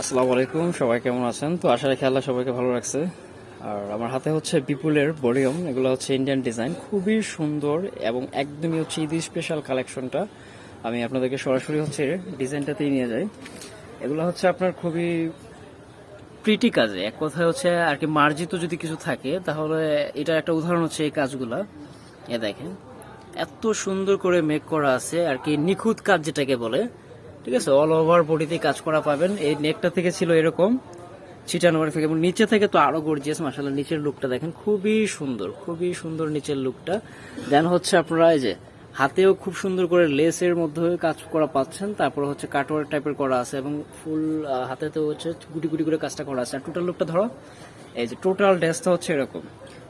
আসসালামু আলাইকুম, সবাই কেমন আছেন? তো আশা রাখি আল্লাহ সবাইকে ভালো রাখছে। আর আমার হাতে হচ্ছে বিপুলের বরিয়ম এগুলো হচ্ছে ইন্ডিয়ান ডিজাইন খুবই সুন্দর এবং একদমই হচ্ছে ঈদ স্পেশাল কালেকশনটা আমি আপনাদেরকে সরাসরি হচ্ছে ডিজাইনটাতেই নিয়ে যাই। এগুলো হচ্ছে আপনার খুবই প্রিটি কাজে। এক কথায় হচ্ছে আর কি মার্জিত যদি কিছু থাকে, তাহলে এটা একটা উদাহরণ হচ্ছে এই কাজগুলা। এ দেখেন, এত সুন্দর করে মেক করা আছে, আর কি নিখুঁত কাজ যেটাকে বলে। ঠিক আছে? অল ওভার বডিতে কাজ করা পাবেন। এই নেকটা থেকে ছিল এরকম ছিটানো থেকে এবং নিচে থেকে তো আরও গর্জিয়াস মাসাল্লাহ নিচের লুকটা দেখেন। খুবই সুন্দর খুবই সুন্দর নিচের লুকটা দেন হচ্ছে আপনারা এই যে, হাতেও খুব সুন্দর করে লেসের মধ্যে কাজ করা পাচ্ছেন। তারপর হচ্ছে কাটওয়ার টাইপের করা আছে এবং ফুল হাতেতেও হচ্ছে গুটি গুটি করে কাজটা করা আছে। আর টোটাল লুকটা ধরো, এই যে টোটাল ড্রেসটা হচ্ছে এরকম।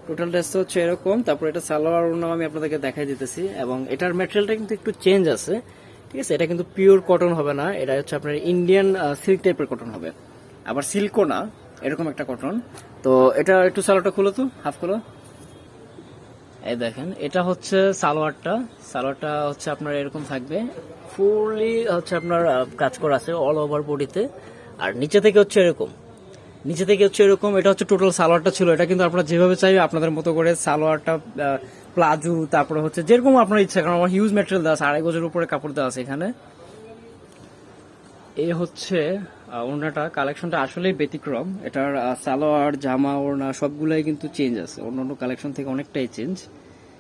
টোটাল ড্রেসটা হচ্ছে এরকম। তারপর এটা সালোয়ার ওড়না আমি আপনাদেরকে দেখাই দিতেছি। এবং এটার ম্যাটেরিয়ালটা কিন্তু একটু চেঞ্জ আছে। ঠিক আছে, এটা কিন্তু পিওর কটন হবে না, এটা হচ্ছে আপনার ইন্ডিয়ান সিল্ক টাইপের কটন হবে। আবার সিল্কও না, এরকম একটা কটন তো এটা একটু সালোয়ারটা খুলো তো হাফ খুলো। এই দেখেন, এটা হচ্ছে সালোয়ারটা। সালোয়ারটা হচ্ছে আপনার এরকম থাকবে। ফুললি হচ্ছে আপনার কাজ করা আছে অল ওভার বডিতে আর নিচে থেকে হচ্ছে এরকম। নিচে থেকে হচ্ছে এরকম এটা হচ্ছে টোটাল সালোয়ারটা ছিল। এটা কিন্তু আপনারা যেভাবে চাইবে আপনাদের মতো করে সালোয়ারটা প্লাজু তারপরে হচ্ছে যেরকম আপনার ইচ্ছা। কারণ আমার হিউজ ম্যাটেরিয়াল দেওয়া আছে আড়াই গজের উপরে কাপড় দেওয়া আছে এখানে। এই হচ্ছে আহ, ওড়নাটা। কালেকশনটা আসলেই ব্যতিক্রম। এটার সালোয়ার জামা ওড়না সবগুলাই কিন্তু চেঞ্জ আছে। অন্য অন্য কালেকশন থেকে অনেকটাই চেঞ্জ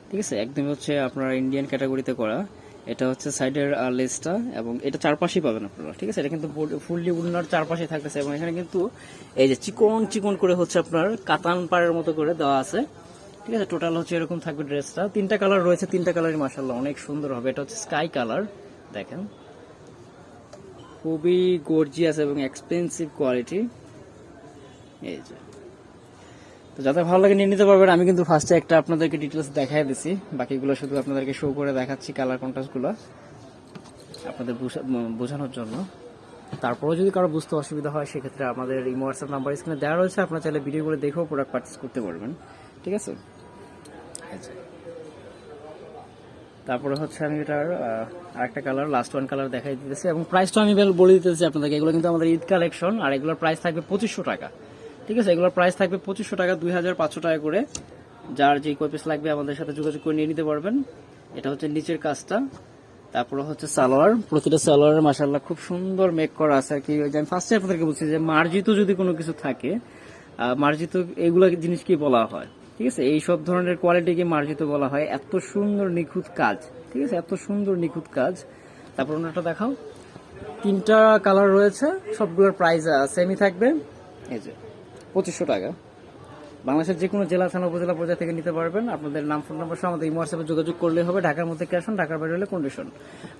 ঠিক আছে? একদম হচ্ছে আপনার ইন্ডিয়ান ক্যাটাগরিতে করা। এটা হচ্ছে সাইডের লেসটা এবং এটা চারপাশেই পাবেন আপনারা, ঠিক আছে? এটা কিন্তু ফুললি উন্নার চারপাশে থাকতেছে এবং এখানে কিন্তু এই যে চিকন চিকন করে হচ্ছে আপনার কাতান পাড়ের মতো করে দেওয়া আছে, ঠিক আছে? টোটাল হচ্ছে এরকম থাকবে ড্রেসটা। তিনটা কালার রয়েছে, তিনটা কালারই মাসাল্লাহ অনেক সুন্দর হবে। এটা হচ্ছে স্কাই কালার, দেখেন। খুবই গর্জিয়াস এবং এক্সপেন্সিভ কোয়ালিটি এই যে তো যাতে ভালো লাগে নিয়ে নিতে পারবেন, আমি কিন্তু ফার্স্টে একটা আপনাদেরকে ডিটেলস দেখাই দিছি। বাকিগুলো শুধু আপনাদেরকে শো করে দেখাচ্ছি কালার কন্ট্রাস্টগুলো আপনাদের বুঝা- বোঝানোর জন্য। তারপরেও যদি কারও বুঝতে অসুবিধা হয়, সেক্ষেত্রে আমাদের ইমো হোয়াটসঅ্যাপ নাম্বার স্ক্রিনে দেওয়া রয়েছে। আপনারা চাইলে ভিডিওগুলো দেখেও প্রোডাক্ট পারচেস করতে পারবেন। ঠিক আছে? এই তারপরে হচ্ছে আমি এটার আরেকটা কালার লাস্ট ওয়ান কালার দেখাই দিতেছি। এবং প্রাইসটা আমি বলে দিতেছি আপনাদেরকে। এগুলো কিন্তু আমাদের ঈদ কালেকশন আর এগুলোর প্রাইস থাকবে পঁচিশশো টাকা। ঠিক আছে, এগুলোর প্রাইস থাকবে পঁচিশশো টাকা, দুই হাজার পাঁচশো টাকা করে। যার যে কপিস লাগবে আমাদের সাথে যোগাযোগ করে নিয়ে নিতে পারবেন। এটা হচ্ছে নিচের কাজটা। তারপরে হচ্ছে সালোয়ার। প্রতিটা সালোয়ারের মাসাল্লাহ খুব সুন্দর মেক করা আছে। আর কি আমি ফার্স্টে আপনাদেরকে বলছি যে মার্জিত যদি কোনো কিছু থাকে মার্জিত এগুলো জিনিস কি বলা হয়? ঠিক আছে, এই সব ধরনের কোয়ালিটিকে মার্জিত বলা হয়। এত সুন্দর নিখুঁত কাজ। ঠিক আছে, এত সুন্দর নিখুঁত কাজ। তারপর ওনাটা দেখাও। তিনটা কালার রয়েছে, সবগুলোর প্রাইস সেমই থাকবে। এই যে। পঁচিশশো টাকা। বাংলাদেশের যে কোনো জেলা, থানা, উপজেলা পর্যায়ে থেকে নিতে পারবেন। আপনাদের নাম ফোন নাম্বার সহ আমাদের হোয়াটসঅ্যাপে যোগাযোগ করলে হবে। ঢাকার মধ্যে ক্যাশ অন ঢাকার বাইরে হলে কন্ডিশন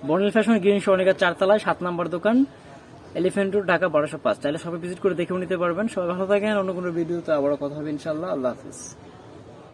বর্ণিল ফ্যাশন গ্রিন সরণিকার চারতলায়, সাত নাম্বার দোকান এলিফেন্ট রোড ঢাকা, বারোশো পাঁচ। চাইলে সবাই ভিজিট করে দেখেও নিতে পারবেন। সবাই ভালো থাকেন, অন্য কোনো ভিডিওতে আবারও কথা হবে ইনশাল্লাহ আল্লাহ হাফিজ।